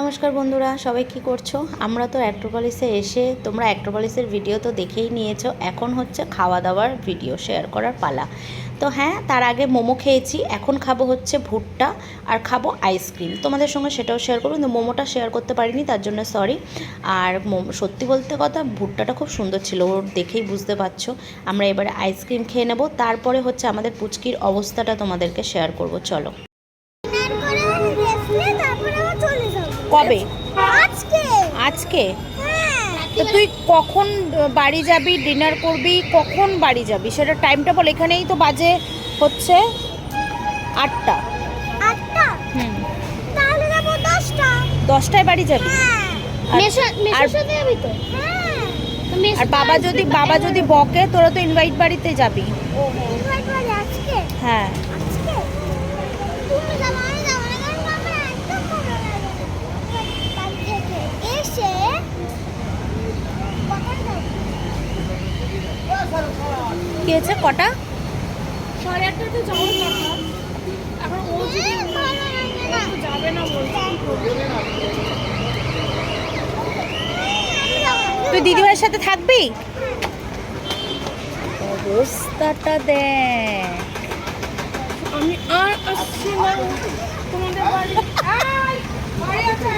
নমস্কার বন্ধুরা, সবাই কি করছ? আমরা তো অ্যাক্ট্রোপলিসে এসে তোমরা অ্যাক্ট্রোপলিসের ভিডিও তো দেখেই নিয়েছো। এখন হচ্ছে খাওয়া দাওয়ার ভিডিও শেয়ার করার পালা। তো হ্যাঁ তার আগে মোমো খেয়েছি, এখন খাব হচ্ছে ভুট্টা আর খাব আইসক্রিম তোমাদের সঙ্গে সেটাও শেয়ার করব, কিন্তু মোমোটা শেয়ার করতে পারিনি, তার জন্য সরি আর সত্যি বলতে কথা, ভুট্টাটা খুব সুন্দর ছিল, ওর দেখেই বুঝতে পারছ। আমরা এবারে আইসক্রিম খেয়ে নেব, তারপরে হচ্ছে আমাদের পুচকির অবস্থাটা তোমাদেরকে শেয়ার করব, চলো ডিনার করে রেস্ট নিয়ে তারপরে আবার চলে যাব কবে? আজকে। আজকে? হ্যাঁ। তো তুই কখন বাড়ি যাবি ডিনার করবি কখন বাড়ি যাবি? সেটা টাইমটা বল এখানেই তো বাজে হচ্ছে আটটা। আটটা? হুম। তাহলে যাব দশটা। দশটায় বাড়ি যাবি? হ্যাঁ। আর- আর- মেশোর সাথে যাবি তো? হ্যাঁ। আর বাবা যদি বাবা যদি বকে তোরা তো ইনভাইট বাড়িতে যাবি। ইনভাইট করে আজকে? হ্যাঁ আজকে তুমি যাব আমি যাব না কারণ আমার একদম ভালো লাগে বাড়ি থেকে এসে কখন যাব কি হয়েছে কটা? সাড়ে আটটাতে যাওয়ার কথা। এখন ও যদি ভালো লাগে না যাবে না। তুই দিদিভাইয়ের সাথে থাকবি? অবস্থাটা দে আমি আর আসছি না। তোমাদের বাড়ি আছে।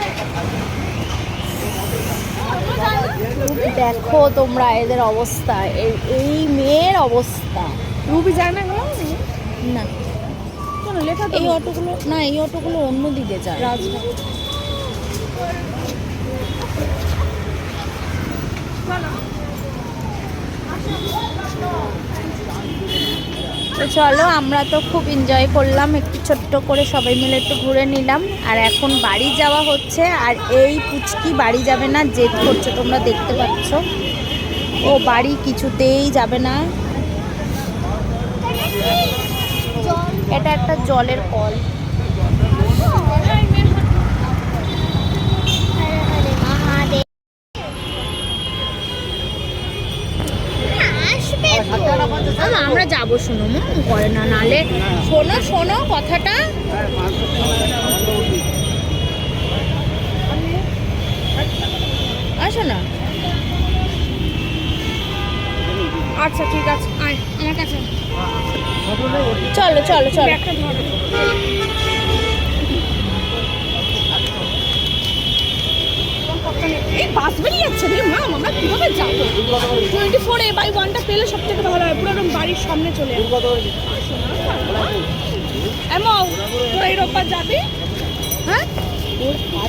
দেখো তোমরা এদের অবস্থা এই- এই মেয়ের অবস্থা। রুবি যায় না না। লেখা এই। অটোগুলো না এই অটোগুলো অন্য দিকে যায়। রাজঘাট তো চলো, আমরা তো খুব এনজয় করলাম, একটু ছোট্ট করে সবাই মিলে একটু ঘুরে নিলাম। আর এখন বাড়ি যাওয়া হচ্ছে, আর এই পুচকি বাড়ি যাবে না, জেদ করছে, তোমরা দেখতে পাচ্ছ। ও বাড়ি কিছুতেই যাবে না। এটা একটা জলের কল মহাদেব আসবে তো আম- আমরা যাব শোনো মন করে না, নালে শোনো শোনো কথাটা। আসো না আচ্ছা ঠিক আছে, আয়, আমার কাছে চলো চলো চলো। একটা ধরো এই বাস বেরিয়ে যাচ্ছে রে। মা আমরা কীভাবে যাব? টোয়েন্টি ফোর এ বাই ওয়ানটা পেলে সব থেকে ভালো হয়। পুরো একদম বাড়ির সামনে চলে এমন তোরা এই রোববার যাবি? হ্যাঁ? মা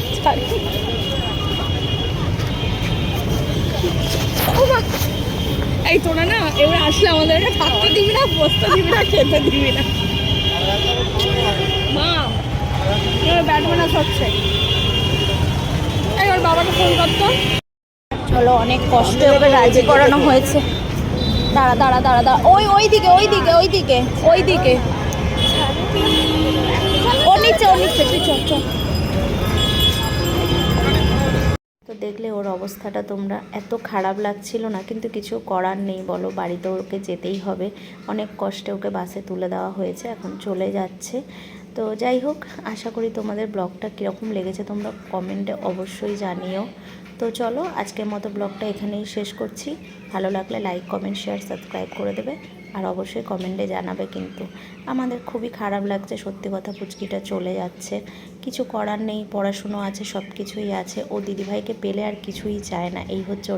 এই তোরা না এবার আসলে আমাদেরকে থাকতে দিবি না বসতে দিবি না খেতে দিবি না। মা এবার ব্যাটম্যানাস হচ্ছে। ওর বাবাকে ফোন করতো? চলো অনেক কষ্টে ওকে রাজি করানো হয়েছে। দাঁড়া দাঁড়া দাঁড়া দাঁড়া। ওই ওই দিকে ওই দিকে ওই দিকে ওই দিকে। ও নিচে ও নিচে তুই চল চল। তো দেখলে ওর অবস্থাটা তোমরা এত খারাপ লাগছিল না কিন্তু কিছু করার নেই বলো বাড়িতে ওকে যেতেই হবে। অনেক কষ্টে ওকে বাসে তুলে দেওয়া হয়েছে এখন চলে যাচ্ছে। তো যাই হোক, আশা করি তোমাদের ব্লগটা কীরকম লেগেছে তোমরা কমেন্টে অবশ্যই জানিও। তো চলো, আজকের মতো ব্লগটা এখানেই শেষ করছি। ভালো লাগলে লাইক, কমেন্ট, শেয়ার, সাবস্ক্রাইব করে দেবে। আর অবশ্যই কমেন্টে জানাবে কিন্তু। আমাদের খুবই খারাপ লাগছে, সত্যি কথা পুচকিটা চলে যাচ্ছে। কিছু করার নেই, পড়াশুনো আছে সব কিছুই আছে। ও দিদিভাইকে পেলে আর কিছুই চায় না। এই হচ্ছে